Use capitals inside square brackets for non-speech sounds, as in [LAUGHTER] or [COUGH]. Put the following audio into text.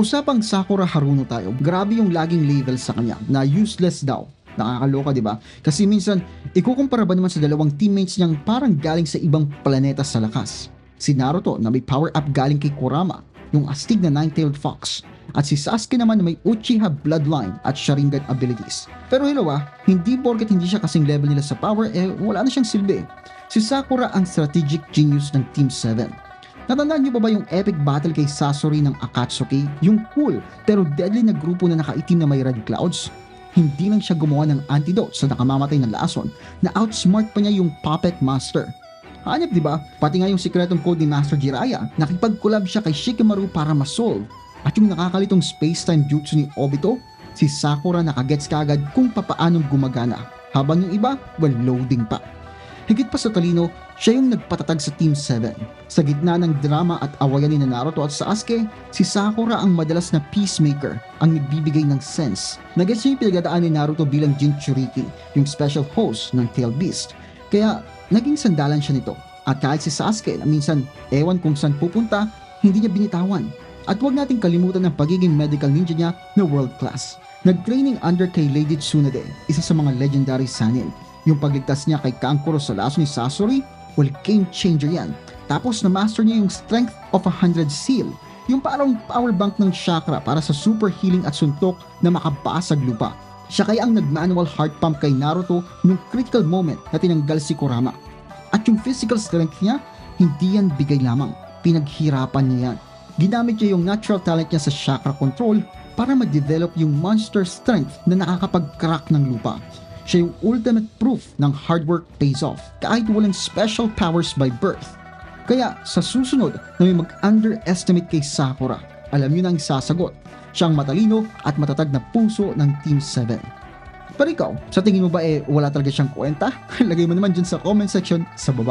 usapang Sakura Haruno tayo. Grabe yung laging level sa kanya na useless daw. Nakakaloka, di ba? Kasi minsan, ikukumpara ba naman sa dalawang teammates niyang parang galing sa ibang planeta sa lakas? Si Naruto na may power up galing kay Kurama, yung astig na Nine-Tailed Fox. At si Sasuke naman na may Uchiha bloodline at Sharingan abilities. Pero hello ah, hindi porket hindi siya kasing level nila sa power, eh wala na siyang silbi. Si Sakura ang strategic genius ng Team 7. Natandaan niyo ba ba yung epic battle kay Sasori ng Akatsuki? Yung cool pero deadly na grupo na nakaitim na may red clouds? Hindi lang siya gumawa ng antidote sa nakamamatay na lason na outsmart pa niya yung puppet master. Hanip di ba? Pati nga yung sikretong code ni Master Jiraiya, nakipag-collab siya kay Shikamaru para masolve. At yung nakakalitong space-time jutsu ni Obito, si Sakura nakagets kagad kung papaanong gumagana. Habang yung iba, well, loading pa. Higit pa sa talino, siya yung nagpatatag sa Team 7. Sa gitna ng drama at awayan ni Naruto at Sasuke, si Sakura ang madalas na peacemaker, ang nagbibigay ng sense. Nagets niya yung pinagdadaan ni Naruto bilang Jinchuriki, yung special host ng Tail Beast. Kaya naging sandalan siya nito. At kahit si Sasuke na minsan ewan kung saan pupunta, hindi niya binitawan. At huwag nating kalimutan ang pagiging medical ninja niya na world class. Nag-training under kay Lady Tsunade, isa sa mga legendary sanin. Yung pagligtas niya kay Kankuro sa laso ni Sasori, well, game changer yan. Tapos na-master niya yung Strength of a Hundred Seal, yung parang power bank ng chakra para sa super healing at suntok na makabasag lupa. Siya kaya ang nag-manual heart pump kay Naruto nung critical moment na tinanggal si Kurama. At yung physical strength niya, hindi yan bigay lamang. Pinaghirapan niya yan. Ginamit niya yung natural talent niya sa chakra control para ma-develop yung monster strength na nakakapag-crack ng lupa. Siya yung ultimate proof ng hard work pays off kahit walang special powers by birth. Kaya sa susunod na may mag-underestimate kay Sakura, alam na ang sasagot. Siya ang matalino at matatag na puso ng Team 7. Pero ikaw, sa tingin mo ba eh wala talaga siyang kwenta? [LAUGHS] Lagay mo naman dyan sa comment section sa baba.